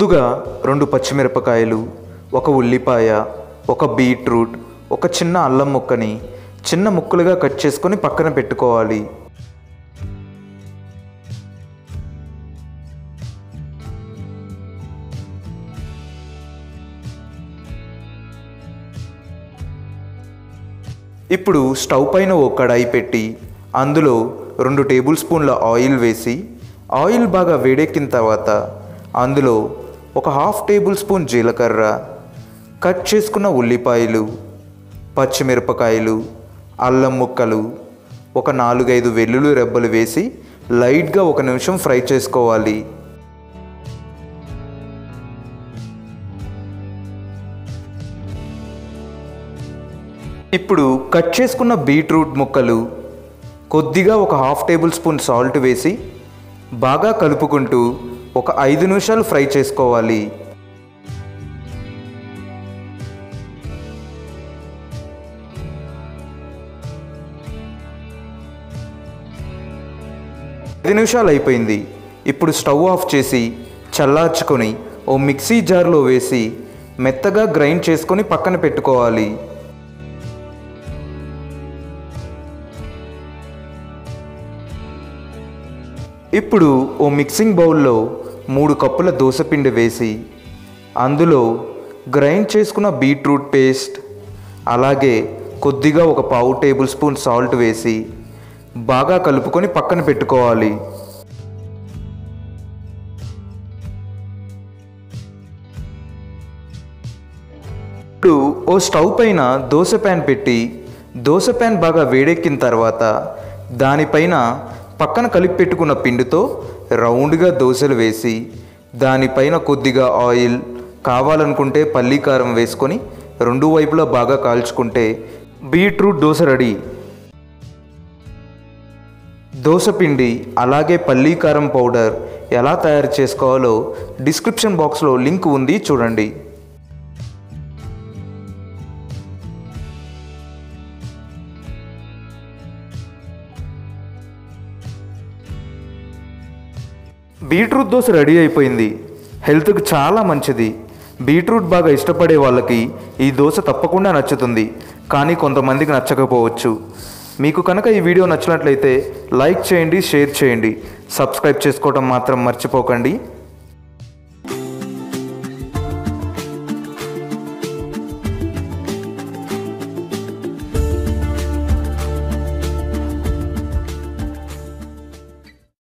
ముందుగా రెండు పచ్చిమిరపకాయలు ఒక ఉల్లిపాయ ఒక బీట్రూట్ ఒక చిన్న అల్లం ముక్కని చిన్న ముక్కలుగా కట్ చేసుకొని పక్కన పెట్టుకోవాలి. ఇప్పుడు స్టవ్ పైన ఓ కడాయి పెట్టి అందులో రెండు టేబుల్ స్పూన్ల ఆయిల్ వేసి ఆయిల్ బాగా వేడెక్కిన తర్వాత అందులో ఒక హాఫ్ టేబుల్ స్పూన్ జీలకర్ర కట్ చేసుకున్న ఉల్లిపాయలు పచ్చిమిరపకాయలు అల్లం ముక్కలు ఒక నాలుగైదు వెల్లుల్లి రెబ్బలు వేసి లైట్గా ఒక నిమిషం ఫ్రై చేసుకోవాలి. ఇప్పుడు కట్ చేసుకున్న బీట్రూట్ ముక్కలు కొద్దిగా ఒక హాఫ్ టేబుల్ స్పూన్ సాల్ట్ వేసి బాగా కలుపుకుంటూ ఒక ఐదు నిమిషాలు ఫ్రై చేసుకోవాలి. ఐదు నిమిషాలు అయిపోయింది. ఇప్పుడు స్టవ్ ఆఫ్ చేసి చల్లార్చుకొని ఓ మిక్సీ జార్లో వేసి మెత్తగా గ్రైండ్ చేసుకొని పక్కన పెట్టుకోవాలి. ఇప్పుడు ఓ మిక్సింగ్ బౌల్లో మూడు కప్పుల దోసపిండి వేసి అందులో గ్రైండ్ చేసుకున్న బీట్రూట్ పేస్ట్ అలాగే కొద్దిగా ఒక పావు టేబుల్ స్పూన్ సాల్ట్ వేసి బాగా కలుపుకొని పక్కన పెట్టుకోవాలి. ఇప్పుడు ఓ స్టవ్ పైన దోశ ప్యాన్ పెట్టి దోశ ప్యాన్ బాగా వేడెక్కిన తర్వాత దానిపైన పక్కన కలిపి పెట్టుకున్న పిండితో రౌండ్గా దోశలు వేసి దానిపైన కొద్దిగా ఆయిల్ కావాలనుకుంటే పల్లీ కారం వేసుకొని రెండు వైపులా బాగా కాల్చుకుంటే బీట్రూట్ దోశ రెడీ. దోశపిండి అలాగే పల్లీ కారం పౌడర్ ఎలా తయారు చేసుకోవాలో డిస్క్రిప్షన్ బాక్స్లో లింక్ ఉంది చూడండి. బీట్రూట్ దోశ రెడీ అయిపోయింది. హెల్త్కి చాలా మంచిది. బీట్రూట్ బాగా ఇష్టపడే వాళ్ళకి ఈ దోశ తప్పకుండా నచ్చుతుంది. కానీ కొంతమందికి నచ్చకపోవచ్చు. మీకు కనుక ఈ వీడియో నచ్చినట్లయితే లైక్ చేయండి షేర్ చేయండి. సబ్స్క్రైబ్ చేసుకోవడం మాత్రం మర్చిపోకండి.